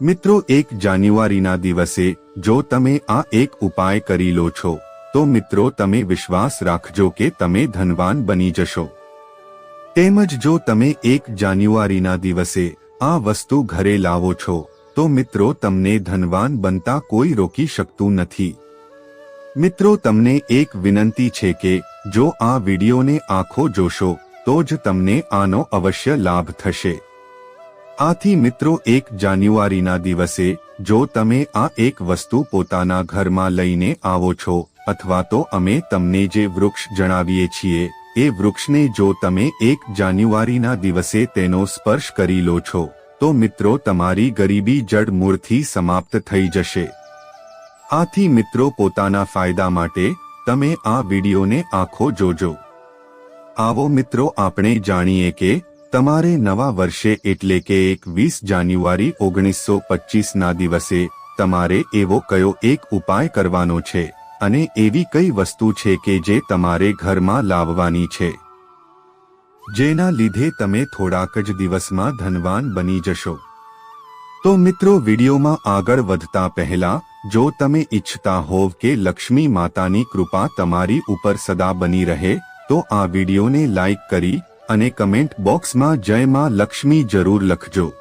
મિત્રો, એક જાન્યુઆરીના દિવસે, જો તમે આ એક ઉપાય કરી લો છો, તો મિત્રો, તમે વિશ્વાસ રાખજો કે તમે ધનવાન બની જશો. તેમજ જો તમે એક જાન્યુઆરીના દિવસે આ વસ્તુ ઘરે લાવો છો, તો મિત્રો, તમને ધનવાન બનતા કોઈ રોકી શકતું નથી. મિત્રો, તમને એક વિનંતી છે કે, જો આ વિડીયોને આંખો જોશો, તો જ તમને આનો અવશ્ય લાભ થશે. આથી મિત્રો એક જાન્યુઆરીના દિવસે, જો તમે આ એક વસ્તુ પોતાના ઘરમાં લઈને આવો છો, અથવા તો અમે તમને જે વૃક્ષ જણાવીએ છીએ, એ વૃક્ષને જો તમે એક જાન્યુઆરીના દિવસે તેનો સ્પર્શ કરી લો છો, તો મિત્રો તમારી ગરીબી જડમૂળથી સમાપ્ત થઈ જશે. આથી મિત્રો પોતાના ફાયદા માટે, તમે આ વિડીયોને આખો જોજો. આવો મિત્રો આપણે જાણીએ કે તમારે નવા વર્ષે એટલે કે એકવીસ જાન્યુઆરી ઓગણીસો પચીસના દિવસે તમારે એવો કયો એક ઉપાય કરવાનો છે અને એવી કઈ વસ્તુ છે કે જે તમારે ઘરમાં લાવવાની છે? જેના લીધે તમે થોડાક જ દિવસમાં ધનવાન બની જશો. તો મિત્રો વિડીયોમાં આગળ વધતા પહેલા, જો તમે ઈચ્છતા હોવ કે લક્ષ્મી માતાની કૃપા તમારી ઉપર સદા બની રહે, તો આ વિડીયોને લાઈક કરી અને કમેન્ટ બોક્સમાં જય માં લક્ષ્મી જરૂર લખજો.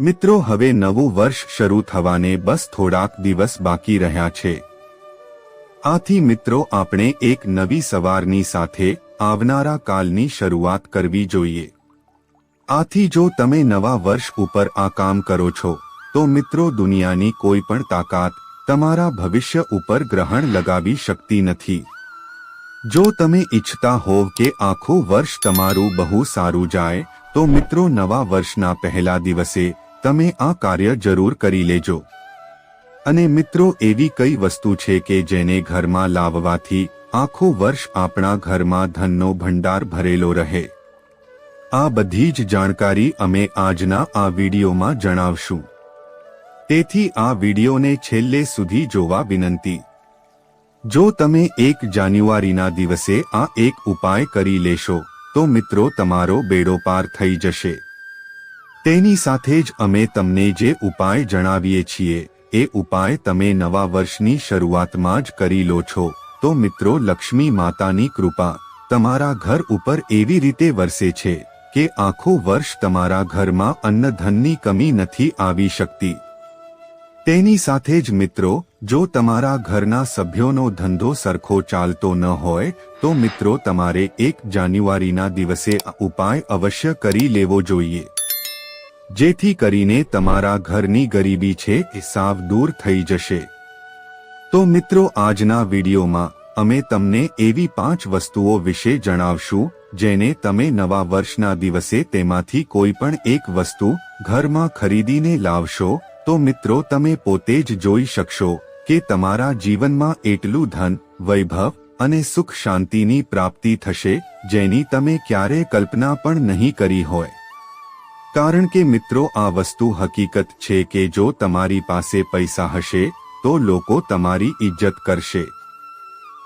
મિત્રો, હવે નવું વર્ષ શરૂ થવાને બસ થોડાક દિવસ બાકી રહ્યા છે. આથી મિત્રો, આપણે એક નવી સવારની સાથે આવનારા કાલની શરૂઆત કરવી જોઈએ. આથી જો તમે નવા વર્ષ ઉપર આ કામ કરો છો, તો મિત્રો, દુનિયાની કોઈ પણ તાકાત તમારા ભવિષ્ય ઉપર ગ્રહણ લગાવી શકતી નથી. જો તમે ઈચ્છતા હોવ કે આખું વર્ષ તમારું બહુ સારું જાય, તો મિત્રો નવા વર્ષના પહેલા દિવસે તમે આ કાર્ય જરૂર કરી લેજો. અને મિત્રો એવી કઈ વસ્તુ છે કે જેને ઘરમાં લાવવાથી આખું વર્ષ આપણા ઘરમાં ધનનો ભંડાર ભરેલો રહે? આ બધી જ જાણકારી અમે આજના આ વિડીયોમાં જણાવશું. તેથી આ વિડીયોને છેલ્લે સુધી જોવા વિનંતી. જો તમે એક જાન્યુઆરીના દિવસે આ એક ઉપાય કરી લેશો, તો મિત્રો તમારો બેડો પાર થઈ જશે. તેની સાથે જ અમે તમને જે ઉપાય જણાવીએ છીએ, એ ઉપાય તમે નવા વર્ષની શરૂઆતમાં જ કરી લો છો. તો મિત્રો લક્ષ્મી માતાની કૃપા, તમારા ઘર ઉપર એવી રીતે વરસે છે, કે આખું વર્ષ તમારા ઘરમાં અન્નધનની કમી નથી આવી શકતી. તેની સાથે જ મિત્રો જો તમારા ઘરના સભ્યોનો ધંધો સરખો ચાલતો ન હોય, તો મિત્રો તમારે એક જાન્યુઆરીના દિવસે ઉપાય અવશ્ય કરી લેવો જોઈએ. જેથી કરીને તમારા ઘરની ગરીબી છે એ સાવ દૂર થઈ જશે. તો મિત્રો આજના વિડીયોમાં અમે તમને એવી પાંચ વસ્તુઓ વિશે જણાવશું, જેને તમે નવા વર્ષના દિવસે તેમાંથી કોઈ પણ એક વસ્તુ ઘરમાં ખરીદીને લાવશો, તો મિત્રો તમે પોતે જ જોઈ શકશો. કે તમારા જીવનમાં એટલું ધન, વૈભવ અને સુખ શાંતિની પ્રાપ્તિ થશે, જેની તમે ક્યારે કલ્પના પણ નહીં કરી હોય. કારણ કે મિત્રો, આ વસ્તુ હકીકત છે કે જો તમારી પાસે પૈસા હશે, તો લોકો તમારી ઇજ્જત કરશે.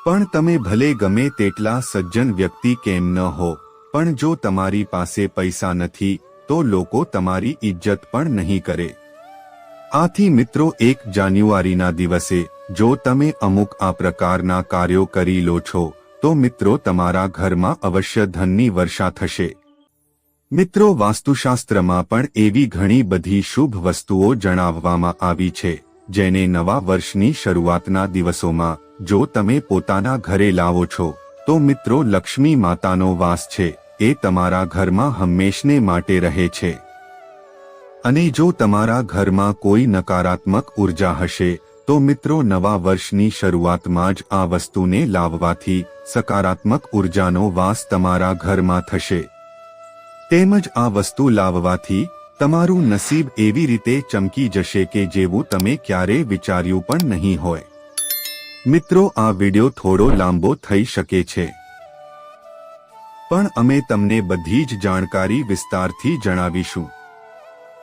પણ તમે ભલે ગમે તેટલા સજ્જન વ્યક્તિ કેમ ન હો, પણ જો તમારી પાસે પૈસા નથી, તો લોકો તમારી ઇજ્જત પણ નહીં કરે. આથી મિત્રો એક જાન્યુઆરીના દિવસે, જો તમે અમુક આ પ્રકારના કાર્યો કરી લો છો, તો મિત્રો તમારા ઘરમાં અવશ્ય ધનની વર્ષા થશે. મિત્રો વાસ્તુશાસ્ત્રમાં પણ એવી ઘણી બધી શુભ વસ્તુઓ જણાવવામાં આવી છે, જેને નવા વર્ષની શરૂઆતના દિવસોમાં, જો તમે પોતાના ઘરે લાવો છો, તો મિત્રો લક્ષ્મી માતાનો વાસ છે, એ તમારા ઘરમાં હંમેશને માટે રહે છે. અને જો તમારા ઘરમાં કોઈ નકારાત્મક ઊર્જા હશે, તો મિત્રો નવા વર્ષની શરૂઆતમાં જ આ વસ્તુને લાવવાથી સકારાત્મક ઉર્જાનો વાસ તમારા ઘરમાં થશે. તેમજ આ વસ્તુ લાવવાથી તમારું નસીબ એવી રીતે ચમકી જશે કે જેવું તમે ક્યારે વિચાર્યું પણ નહીં હોય. મિત્રો, આ વિડિયો થોડો લાંબો થઈ શકે છે. પણ અમે તમને બધી જ જાણકારી વિસ્તારથી જણાવીશું.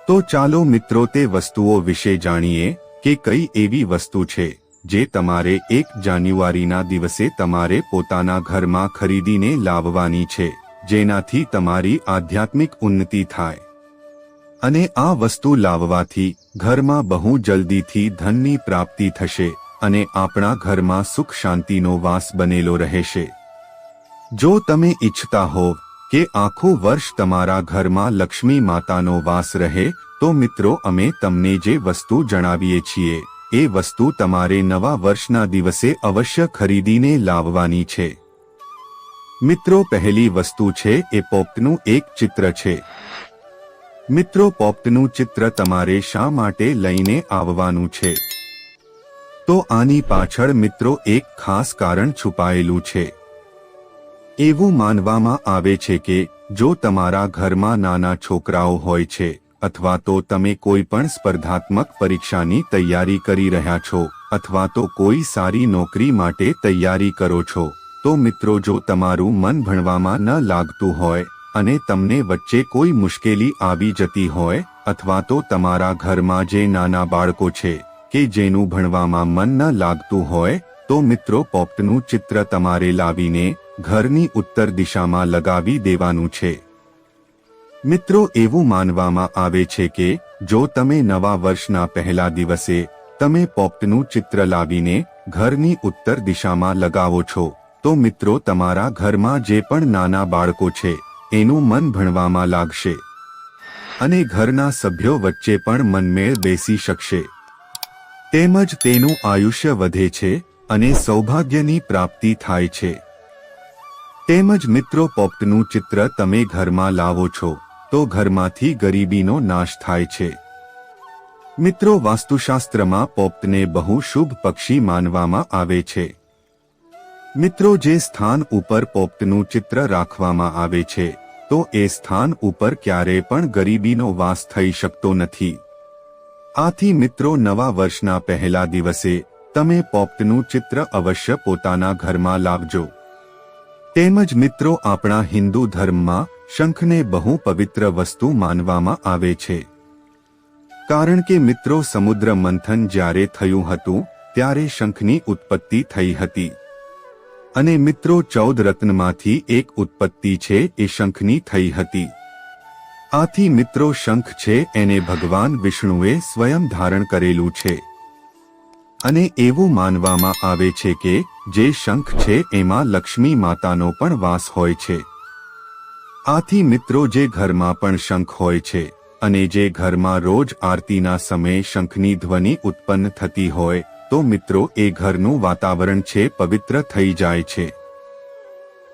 તો ચાલો મિત્રો તે વસ્તુઓ વિશે જાણીએ કે કઈ એવી વસ્તુ છે જે તમારે એક જાન્યુઆરીના દિવસે તમારે પોતાના ઘરમાં ખરીદીને લાવવાની છે, જેનાથી તમારી આધ્યાત્મિક ઉન્નતિ થાય. અને આ વસ્તુ લાવવાથી ઘરમાં બહુ જલ્દીથી ધનની પ્રાપ્તિ થશે અને આપણા ઘરમાં સુખ શાંતિનો વાસ બનેલો રહેશે. જો તમે ઈચ્છતા હોવ કે આખું વર્ષ તમારા ઘરમાં લક્ષ્મી માતાનો વાસ રહે, તો મિત્રો અમે તમને જે વસ્તુ જણાવીએ છીએ, એ વસ્તુ તમારે નવા વર્ષના દિવસે અવશ્ય ખરીદીને લાવવાની છે. મિત્રો પહેલી વસ્તુ છે, એ પોપટનું એક ચિત્ર છે. મિત્રો પોપટનું ચિત્ર તમારે શા માટે લઈને આવવાનું છે? તો આની પાછળ મિત્રો એક ખાસ કારણ છુપાયેલું છે. એવું માનવામાં આવે છે કે, જો તમારા ઘરમાં નાના છોકરાઓ હોય છે, અથવા તો તમે કોઈ પણ સ્પર્ધાત્મક પરીક્ષાની તૈયારી કરી રહ્યા છો, અથવા તો કોઈ સારી નોકરી માટે તૈયારી કરો છો, તો મિત્રો જો તમારું મન ભણવામાં ન લાગતું હોય, અને તમને વચ્ચે કોઈ મુશ્કેલી આવી જતી હોય, અથવા તો તમારા ઘરમાં જે નાના બાળકો છે, કે જેનું ભણવામાં મન ન લાગતું હોય, તો મિત્રો પોપટનું ચિત્ર તમારે લાવીને ઘરની ઉત્તર દિશામાં લગાવી દેવાનું છે. મિત્રો, એવું માનવામાં આવે છે કે, જો તમે નવા વર્ષના પહેલા દિવસે તમે પોપટનું ચિત્ર લાવીને ઘરની ઉત્તર દિશામાં લગાવો છો, તો મિત્રો, તમારા ઘરમાં જે પણ નાના બાળકો છે, એનું મન ભણવામાં લાગશે. અને ઘરના સભ્યો વચ્ચે પણ મનમેળ બેસી શકશે. તેમજ તેનું આયુષ્ય વધે છે અને સૌભાગ્યની પ્રાપ્તિ થાય છે. તેમજ મિત્રો પોપટનું ચિત્ર તમે ઘરમાં લાવો છો, તો ઘરમાંથી ગરીબીનો નાશ થાય છે. મિત્રો વાસ્તુશાસ્ત્રમાં પોપટને બહુ શુભ પક્ષી માનવામાં આવે છે. મિત્રો જે સ્થાન ઉપર પોપટનું ચિત્ર રાખવામાં આવે છે, તો એ સ્થાન ઉપર ક્યારે પણ ગરીબીનો વાસ થઈ શકતો નથી. આથી મિત્રો નવા વર્ષના પહેલા દિવસે, તમે પોપટનું ચિત્ર અવશ્ય પોતાના ઘરમાં લાવજો તેમજ મિત્રો આપણા હિન્દુ ધર્મમાં શંખને બહુ પવિત્ર વસ્તુ માનવામાં આવે છે. કારણ કે મિત્રો સમુદ્ર મંથન જ્યારે થયું હતું, ત્યારે શંખની ઉત્પત્તિ થઈ હતી. અને મિત્રો ચૌદ રત્નમાંથી એક ઉત્પત્તિ છે એ શંખની થઈ હતી. આથી મિત્રો શંખ છે, એને ભગવાન વિષ્ણુએ સ્વયં ધારણ કરેલું છે. અને એવું માનવામાં આવે છે કે જે શંખ છે એમાં લક્ષ્મી માતાનો પણ વાસ હોય છે. આથી મિત્રો જે ઘરમાં પણ શંખ હોય છે અને જે ઘરમાં રોજ આરતીના સમયે શંખની ધ્વનિ ઉત્પન્ન થતી હોય, તો મિત્રો એ ઘરનું વાતાવરણ છે પવિત્ર થઈ જાય છે.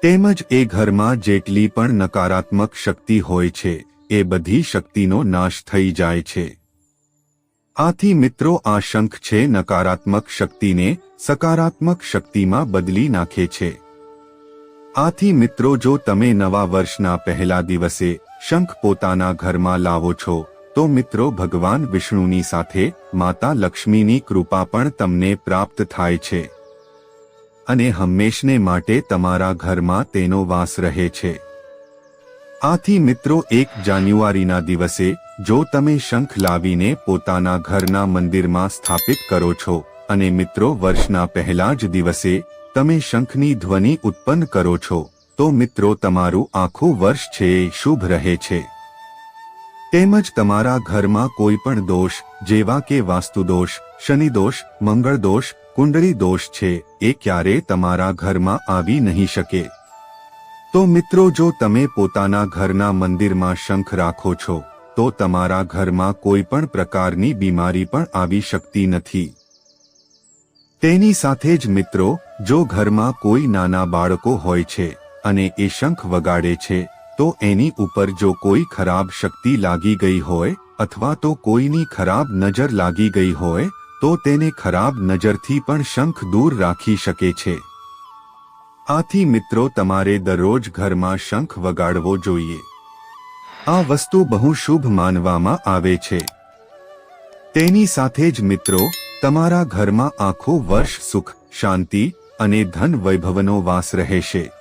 તેમજ એ ઘરમાં જેટલી પણ નકારાત્મક શક્તિ હોય છે, એ બધી શક્તિનો નાશ થઈ જાય છે. આથી મિત્રો આ શંખ છે નકારાત્મક શક્તિને સકારાત્મક શક્તિમાં બદલી નાખે છે. આથી મિત્રો જો તમે નવા વર્ષના પહેલા દિવસે શંખ પોતાના ઘરમાં લાવો છો, તો મિત્રો ભગવાન વિષ્ણુની સાથે માતા લક્ષ્મીની કૃપા પણ તમને પ્રાપ્ત થાય છે. અને હંમેશને માટે તમારા ઘરમાં તેનો વાસ રહે છે. આથી મિત્રો એક જાન્યુઆરીના દિવસે જો તમે શંખ લાવીને પોતાના ઘરના મંદિરમાં સ્થાપિત કરો છો, અને મિત્રો વર્ષના પહેલા જ દિવસે તમે શંખની ધ્વનિ ઉત્પન્ન કરો છો, તો મિત્રો તમારું આખું વર્ષ છે શુભ રહે છે. તેમજ તમારા ઘરમાં કોઈ પણ દોષ, જેવા કે વાસ્તુદોષ શનિદોષ મંગળદોષ દોષ દોષ, કુંડળી દોષ છે, એ ક્યારે તમારા ઘરમાં આવી નહીં શકે. તો મિત્રો જો તમે પોતાના ઘરના મંદિરમાં શંખ રાખો છો તો તમારા ઘરમાં કોઈ પણ પ્રકારની બીમારી પણ આવી શકતી નથી. તેની સાથે જ મિત્રો, જો ઘરમાં કોઈ નાના બાળકો હોય છે અને એ શંખ વગાડે છે, તો એની ઉપર જો કોઈ ખરાબ શક્તિ લાગી ગઈ હોય અથવા તો કોઈની ખરાબ નજર લાગી ગઈ હોય, તો તેને ખરાબ નજરથી પણ શંખ દૂર રાખી શકે છે. આથી મિત્રો તમારે દરરોજ ઘરમાં શંખ વગાડવો જોઈએ. આ વસ્તુ બહુ શુભ માનવામાં આવે છે. તેની સાથે જ મિત્રો, તમારા ઘરમાં આખો વર્ષ સુખ, શાંતિ અને ધન વૈભવનો વાસ રહેશે.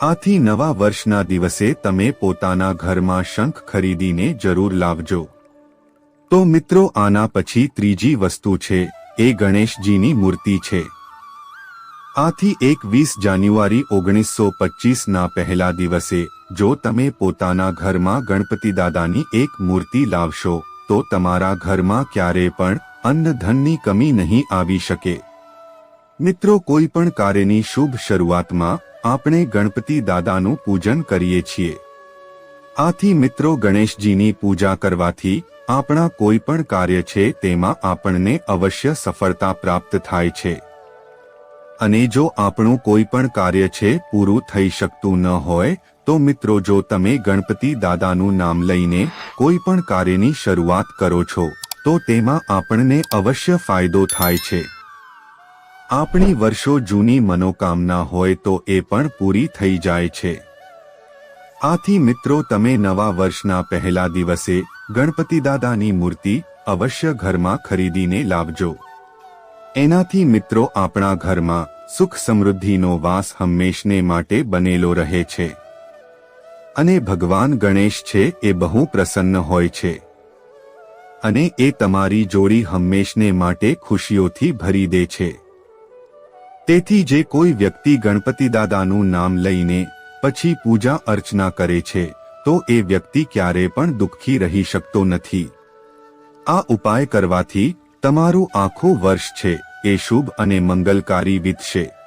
આથી નવા વર્ષના દિવસે તમે પોતાના ઘરમાં શંખ ખરીદીને જરૂર લાવજો. તો મિત્રો, આના પછી ત્રીજી વસ્તુ છે, એ ગણેશજીની મૂર્તિ છે. આથી એક વીસ જાન્યુઆરી ઓગણીસો પચીસના પહેલા દિવસે જો તમે પોતાના ઘરમાં ગણપતિ દાદાની એક મૂર્તિ લાવશો, તો તમારા ઘરમાં ક્યારે પણ અન્ન ધનની કમી નહીં આવી શકે. મિત્રો, કોઈ પણ કાર્યની શુભ શરૂઆતમાં આપણે ગણપતિ દાદાનું પૂજન કરીએ છીએ. આથી મિત્રો, ગણેશજીની પૂજા કરવાથી આપણા કોઈ પણ કાર્ય છે તેમાં આપણને અવશ્ય સફળતા પ્રાપ્ત થાય છે. અને જો આપણું કોઈ પણ કાર્ય છે પૂરું થઈ શકતું ન હોય તો મિત્રો જો તમે ગણપતિ દાદાનું નામ લઈને કોઈ પણ કાર્યની શરૂઆત કરો છો, તો તેમાં આપણને અવશ્ય ફાયદો થાય છે. આપણી વર્ષો જૂની મનોકામના હોય તો એ પણ પૂરી થઈ જાય છે. આથી મિત્રો તમે નવા વર્ષના પહેલા દિવસે ગણપતિ દાદાની મૂર્તિ અવશ્ય ઘરમાં ખરીદીને લાવજો. એનાથી મિત્રો આપણા ઘરમાં સુખ સમૃદ્ધિનો વાસ હંમેશને માટે બનેલો રહે છે. અને ભગવાન ગણેશ છે એ બહુ પ્રસન્ન હોય છે. અને એ તમારી જોડી હંમેશને માટે ખુશીઓથી ભરી દે છે. તેથી જે કોઈ વ્યક્તિ ગણપતિ દાદાનું નામ લઈને પછી પૂજા અર્ચના કરે છે, તો એ વ્યક્તિ ક્યારે પણ દુઃખી રહી શકતો નથી. આ ઉપાય કરવાથી તમારું આખું વર્ષ છે, એ શુભ અને મંગલકારી વીતશે.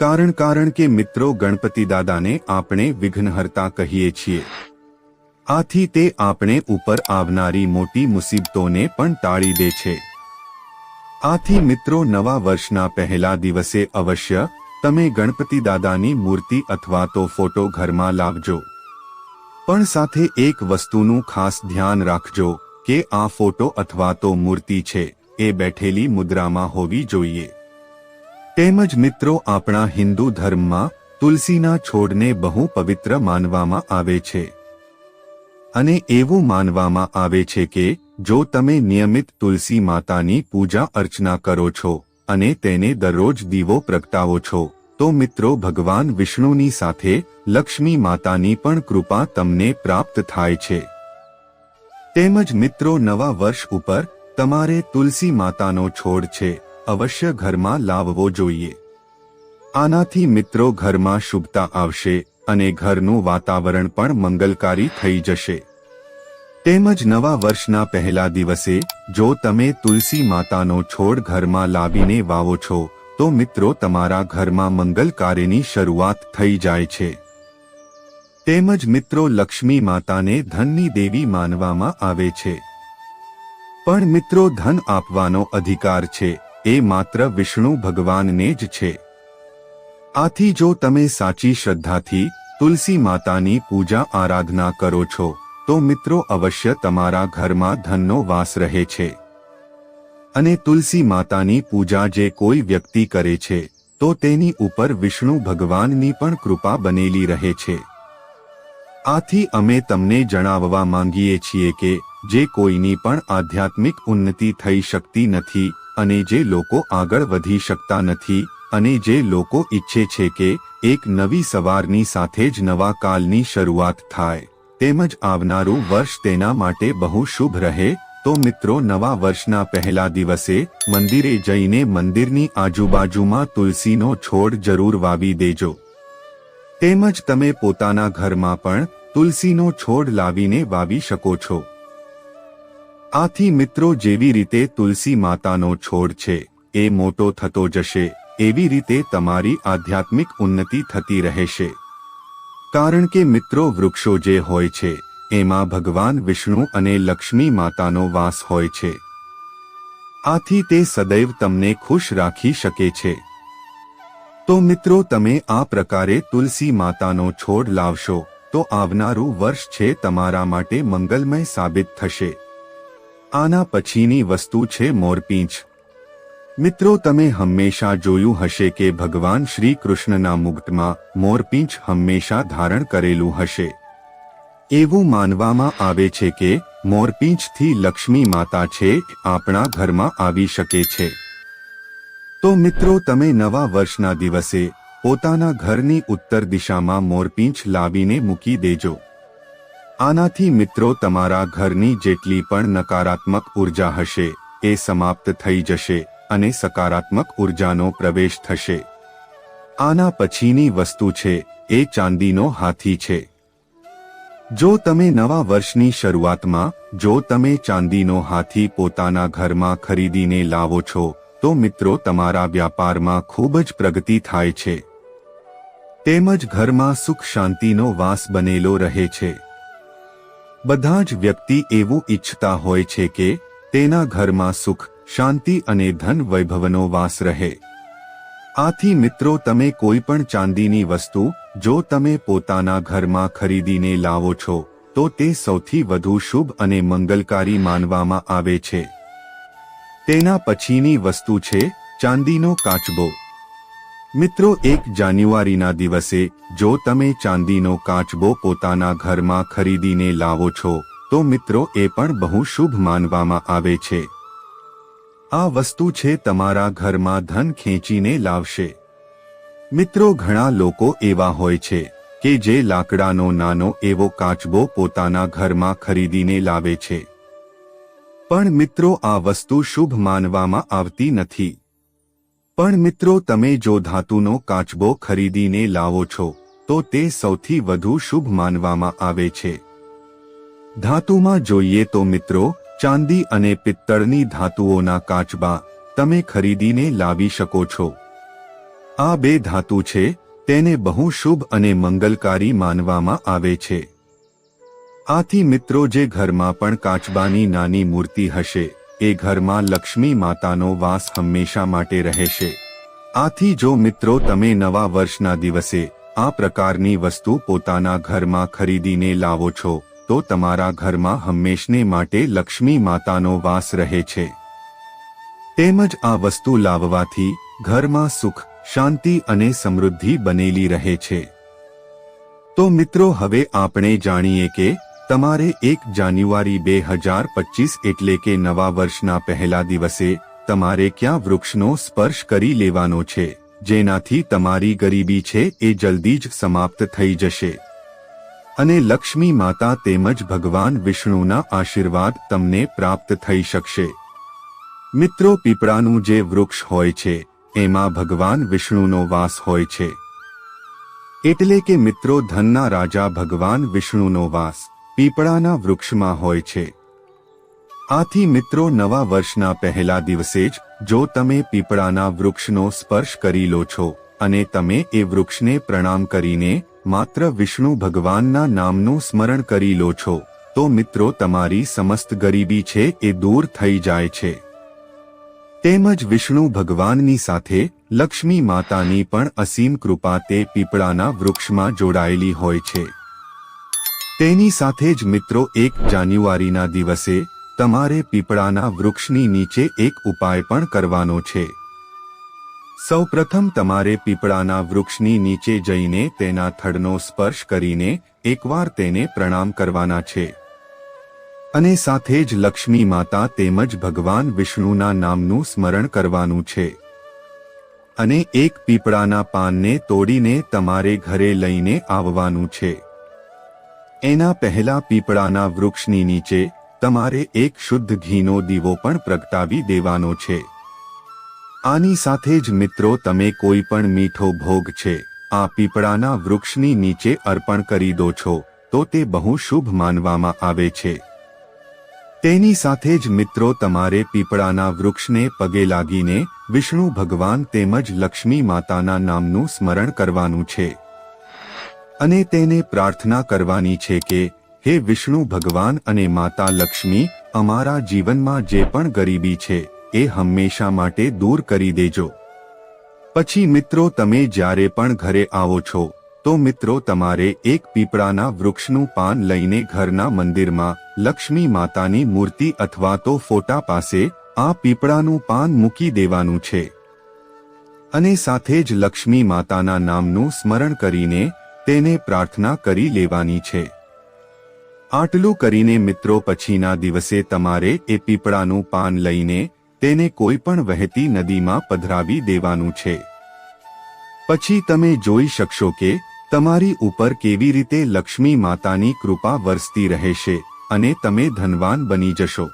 કારણ કારણ કે મિત્રો ગણપતિ દાદાને આપણે વિઘ્નહર્તા કહીએ છીએ. આથી તે આપણે ઉપર આવનારી મોટી મુસીબતોને પણ ટાળી દે છે. આથી મિત્રો નવા વર્ષના પહેલા દિવસે અવશ્ય તમે ગણપતિ દાદાની મૂર્તિ અથવા તો ફોટો ઘરમાં લાવજો. પણ સાથે એક વસ્તુનું ખાસ ધ્યાન રાખજો કે આ ફોટો અથવા તો મૂર્તિ છે એ બેઠેલી મુદ્રામાં હોવી જોઈએ. તેમજ મિત્રો આપણા હિન્દુ ધર્મમાં તુલસીના છોડને બહુ પવિત્ર માનવામાં આવે છે. અને એવું માનવામાં આવે છે કે, જો તમે નિયમિત તુલસી માતાની પૂજા અર્ચના કરો છો, અને તેને દરરોજ દીવો પ્રગટાવો છો, તો મિત્રો ભગવાન વિષ્ણુની સાથે લક્ષ્મી માતાની પણ કૃપા તમને પ્રાપ્ત થાય છે. તેમજ મિત્રો નવા વર્ષ ઉપર તમારે તુલસી માતાનો છોડ છે. અવશ્ય ઘરમાં લાવવો જોઈએ. આનાથી મિત્રો ઘરમાં શુભતા આવશે અને ઘરનું વાતાવરણ પણ મંગલકારી થઈ જશે. તેમજ નવા વર્ષના પહેલા દિવસે, જો તમે તુલસી માતાનો છોડ ઘરમાં લાવીને વાવો છો, તો મિત્રો તમારા ઘરમાં મંગલ કાર્યની શરૂઆત થઈ જાય છે. તેમજ મિત્રો લક્ષ્મી માતાને ધનની દેવી માનવામાં આવે છે. પણ મિત્રો ધન આપવાનો અધિકાર છે એ માત્ર વિષ્ણુ ભગવાનને જ છે. આથી જો તમે સાચી શ્રદ્ધાથી તુલસી માતાની પૂજા આરાધના કરો છો, તો મિત્રો અવશ્ય તમારા ઘરમાં ધનનો વાસ રહે છે. અને તુલસી માતાની પૂજા જે કોઈ વ્યક્તિ કરે છે, તો તેની ઉપર વિષ્ણુ ભગવાનની પણ કૃપા બનેલી રહે છે. આથી અમે તમને જણાવવા માંગીએ છીએ કે, જે કોઈની પણ આધ્યાત્મિક ઉન્નતિ થઈ શકતી નથી અને જે લોકો આગળ વધી શકતા નથી, અને જે લોકો ઈચ્છે છે કે એક નવી સવારની સાથે જ નવા કાલની શરૂઆત થાય, તેમજ આવનારું વર્ષ તેના માટે બહુ શુભ રહે, તો મિત્રો નવા વર્ષના પહેલા દિવસે મંદિરે જઈને મંદિરની આજુબાજુમાં તુલસીનો છોડ જરૂર વાવી દેજો. તેમજ તમે પોતાના ઘરમાં પણ તુલસીનો છોડ લાવીને વાવી શકો છો. આથી મિત્રો જેવી રીતે તુલસી માતાનો છોડ છે, એ મોટો થતો જશે, એવી રીતે તમારી આધ્યાત્મિક ઉન્નતિ થતી રહેશે. કારણ કે મિત્રો વૃક્ષો જે હોય છે, એમાં ભગવાન વિષ્ણુ અને લક્ષ્મી માતાનો વાસ હોય છે. આથી તે સદૈવ તમને ખુશ રાખી શકે છે. તો મિત્રો તમે આ પ્રકારે તુલસી માતાનો છોડ લાવશો, તો આવનારું વર્ષ છે તમારા માટે મંગલમય સાબિત થશે. આના પછીની વસ્તુ છે મોરપીંછ. મિત્રો, તમે હંમેશા જોયું હશે કે ભગવાન શ્રી કૃષ્ણના મુગટમાં મોરપીંછ હંમેશા ધારણ કરેલું હશે. એવું માનવામાં આવે છે કે મોરપીંછથી લક્ષ્મી માતા છે, આપણા ઘરમાં આવી શકે છે. તો મિત્રો, તમે નવા વર્ષના દિવસે પોતાના ઘરની ઉત્તર દિશામાં મોરપીંછ લાવીને મૂકી દેજો. આનાથી મિત્રો તમારા ઘરની જેટલી પણ નકારાત્મક ઊર્જા હશે, એ સમાપ્ત થઈ જશે અને સકારાત્મક ઉર્જાનો પ્રવેશ થશે. આના પછીની વસ્તુ છે, એ ચાંદીનો હાથી છે. જો તમે નવા વર્ષની શરૂઆતમાં, જો તમે ચાંદીનો હાથી પોતાના ઘરમાં ખરીદીને લાવો છો, તો મિત્રો તમારા વ્યાપારમાં ખૂબ જ પ્રગતિ થાય છે. તેમજ ઘરમાં સુખ શાંતિનો વાસ બનેલો રહે છે. બધા જ વ્યક્તિ એવું ઈચ્છતા હોય છે કે તેના ઘરમાં સુખ, શાંતિ અને ધન વૈભવનો વાસ રહે. આથી મિત્રો તમે કોઈ પણ ચાંદીની વસ્તુ, જો તમે પોતાના ઘરમાં ખરીદીને લાવો છો, તો તે સૌથી વધુ શુભ અને મંગલકારી માનવામાં આવે છે. તેના પછીની વસ્તુ છે ચાંદીનો કાચબો. મિત્રો, એક જાન્યુઆરીના દિવસે, જો તમે ચાંદીનો કાચબો પોતાના ઘરમાં ખરીદીને લાવો છો, તો મિત્રો, એ પણ બહુ શુભ માનવામાં આવે છે. આ વસ્તુ છે તમારા ઘરમાં ધન ખેંચીને લાવશે. મિત્રો, ઘણા લોકો એવા હોય છે, કે જે લાકડાનો નાનો એવો કાચબો પોતાના ઘરમાં ખરીદીને લાવે છે. પણ મિત્રો, આ વસ્તુ શુભ માનવામાં આવતી નથી. પણ મિત્રો તમે જો ધાતુનો કાચબો ખરીદીને લાવો છો, તો તે સૌથી વધુ શુભ માનવામાં આવે છે. ધાતુમાં જોઈએ તો મિત્રો, ચાંદી અને પિત્તળની ધાતુઓના કાચબા તમે ખરીદીને લાવી શકો છો. આ બે ધાતુ છે, તેને બહુ શુભ અને મંગલકારી માનવામાં આવે છે. આથી મિત્રો જે ઘરમાં પણ કાચબાની નાની મૂર્તિ હશે એ ઘરમાં લક્ષ્મી માતાનો વાસ હંમેશા માટે રહેશે. આથી જો મિત્રો તમે નવા વર્ષના દિવસે આ પ્રકારની વસ્તુ પોતાના ઘરમાં ખરીદીને લાવો છો, તો તમારા ઘરમાં હંમેશને માટે લક્ષ્મી માતાનો વાસ રહે છે. તેમજ આ વસ્તુ લાવવાથી ઘરમાં સુખ, શાંતિ અને સમૃદ્ધિ બનેલી રહે છે. તો મિત્રો, હવે આપણે જાણીએ કે તમારે એક જાન્યુઆરી બે હજાર પચીસ એટલે કે નવા વર્ષના પહેલા દિવસે તમારે ક્યાં વૃક્ષનો સ્પર્શ કરી લેવાનો છે? જેનાથી તમારી ગરીબી છે એ જલ્દી જ સમાપ્ત થઈ જશે. અને લક્ષ્મી માતા તેમજ ભગવાન વિષ્ણુના આશીર્વાદ તમને પ્રાપ્ત થઈ શકશે. મિત્રો, પીપળાનું જે વૃક્ષ હોય છે, એમાં ભગવાન વિષ્ણુનો વાસ હોય છે. એટલે કે મિત્રો, ધનના રાજા ભગવાન વિષ્ણુનો વાસ. પીપળાના વૃક્ષમાં હોય છે. આથી મિત્રો, નવા વર્ષના પહેલા દિવસે જ જો તમે પીપળાના વૃક્ષનો સ્પર્શ કરી લો છો અને તમે એ વૃક્ષને પ્રણામ કરીને માત્ર વિષ્ણુ ભગવાનના નામનું સ્મરણ કરી લો છો, તો મિત્રો, તમારી સમસ્ત ગરીબી છે એ દૂર થઈ જાય છે. તેમજ વિષ્ણુ ભગવાનની સાથે લક્ષ્મી માતાની પણ અસીમ કૃપા તે પીપળાના વૃક્ષમાં જોડાયેલી હોય છે. તેની સાથે જ મિત્રો એક જાન્યુઆરીના દિવસે તમારે પીપળાના વૃક્ષની નીચે એક ઉપાય પણ કરવાનો છે. સૌપ્રથમ તમારે પીપળાના વૃક્ષની નીચે જઈને તેના થડનો સ્પર્શ કરીને એકવાર તેને પ્રણામ કરવાના છે. અને સાથે જ લક્ષ્મી માતા તેમજ ભગવાન વિષ્ણુના નામનું સ્મરણ કરવાનું છે. અને એક પીપળાના પાનને તોડીને તમારે ઘરે લઈને આવવાનું છે. એના પહેલા પીપળાના વૃક્ષની નીચે તમારે એક શુદ્ધ ઘીનો દીવો પણ પ્રગટાવી દેવાનો છે. આની સાથે જ મિત્રો તમે કોઈ પણ મીઠો ભોગ છે, આ પીપળાના વૃક્ષની નીચે અર્પણ કરી દો છો, તો તે બહુ શુભ માનવામાં આવે છે. તેની સાથે જ મિત્રો તમારે પીપળાના વૃક્ષને પગે લાગીને વિષ્ણુ ભગવાન તેમજ લક્ષ્મી માતાના નામનું સ્મરણ કરવાનું છે. અને તેને પ્રાર્થના કરવાની છે કે, હે વિષ્ણુ ભગવાન અને માતા લક્ષ્મી, અમારા જીવનમાં જે પણ ગરીબી છે, એ હંમેશા માટે દૂર કરી દેજો. પછી મિત્રો તમે જ્યારે પણ ઘરે આવો છો, તો મિત્રો તમારે એક પીપળાના વૃક્ષનું પાન લઈને ઘરના મંદિરમાં લક્ષ્મી માતાની મૂર્તિ અથવા તો ફોટા પાસે આ પીપળાનું પાન મૂકી દેવાનું છે. અને સાથે જ લક્ષ્મી માતાના નામનું સ્મરણ કરીને તેને પ્રાર્થના કરી લેવાની છે. આટલું કરીને મિત્રો પછીના દિવસે તમારે એ પીપળાનું પાન લઈને તેને કોઈ પણ વહેતી નદીમાં પધરાવી દેવાનું છે. પછી તમે જોઈ શકશો કે તમારી ઉપર કેવી રીતે લક્ષ્મી માતાની કૃપા વરસતી રહેશે અને તમે ધનવાન બની જશો.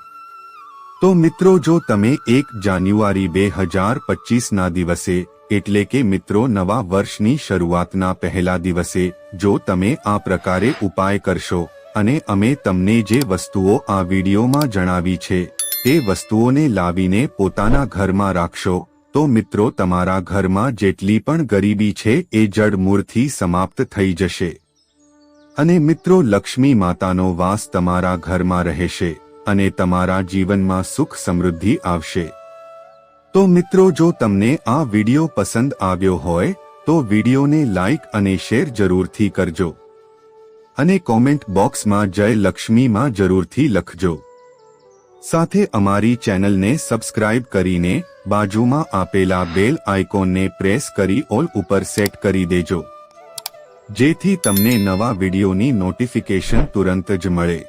તો મિત્રો જો તમે એક જાન્યુઆરી બે હજાર પચીસના દિવસે એટલે કે મિત્રો નવા વર્ષની શરૂઆતના પહેલા દિવસે, જો તમે આ પ્રકારે ઉપાય કરશો, અને અમે તમને જે વસ્તુઓ આ વિડીયોમાં જણાવી છે, તે વસ્તુઓને લાવીને પોતાના ઘરમાં રાખશો, તો મિત્રો તમારા ઘરમાં જેટલી પણ ગરીબી છે એ જડમૂળથી સમાપ્ત થઈ જશે. અને મિત્રો લક્ષ્મી માતાનો વાસ તમારા ઘરમાં રહેશે, અને તમારા જીવનમાં સુખ સમૃદ્ધિ આવશે. તો મિત્રો, જો તમને આ વીડિયો પસંદ આવ્યો હોય, તો વિડિયોને લાઇક અને શેર જરૂરથી કરજો. અને કોમેન્ટ બોક્સમાં જય લક્ષ્મીમાં જરૂરથી લખજો. સાથે અમારી ચેનલને સબસ્ક્રાઇબ કરીને બાજુમાં આપેલા બેલ આઇકોનને પ્રેસ કરી ઓલ ઉપર સેટ કરી દેજો. જેથી તમને નવા વિડીયોની નોટિફિકેશન તુરંત જ મળે.